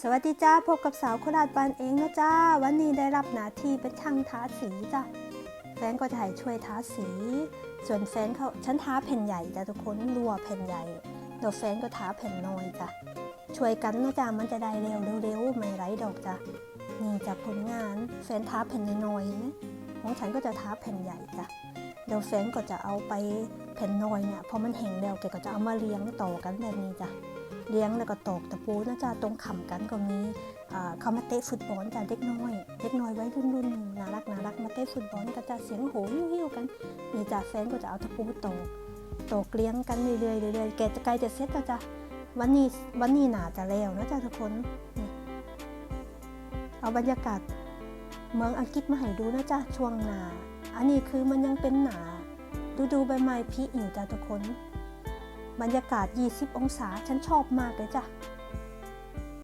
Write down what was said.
สวัสดีจ้าพบกับสาวโคราชบานเองนะจ้า วันนี้ได้รับหน้าที่เป็นช่างทาสีจ้ะแฟนก็จะให้ช่วยทาสี ส่วนแฟนเขาฉันทาแผ่นใหญ่จ้ะทุกคนรัวแผ่นใหญ่เดี๋ยวแฟนก็ทาแผ่นน้อยจ้ะช่วยกันนะจ้ามันจะได้เร็วเร็วไม่ไร้ดอกจ้ะนี่จะผลงานแฟนทาแผ่นน้อยนไหมของฉันก็จะทาแผ่นใหญ่จ้ะเดี๋ยวแฟนก็จะเอาไปแผ่นน้อยเนี่ยพอมันแห้งแล้วแกก็จะเอามาเลี้ยงต่อกันแบบนี้จ้ะ เลี้ยงแล้วก็ตอกตะปูนะจ๊ะตรงขำกันก็มีเขามาเตะฟุตบอลจ้ะเด็กน้อย เด็กน้อยไว้รุ่นรุ่นๆน่ารักน่ารักมาเตะฟุตบอลก็จะเสียงโหหิ้วกันนี่จ้ะแฟนก็จะเอาตะปูตอกตอกเลี้ยงกันเรื่อยๆเรื่อยๆแกจะใกล้จะเสร็จแล้วจ้ะวันนี้วันนี้หนาจะแล้วนะจ๊ะทุกคนเอาบรรยากาศเมืองอังกฤษมาให้ดูนะจ๊ะช่วงหนา อันนี้คือมันยังเป็นหนา ดูดูใบไม้ผลิอยู่จ้ะทุกคน บรรยากาศ 20 องศา ฉันชอบมากเลยจ้ะ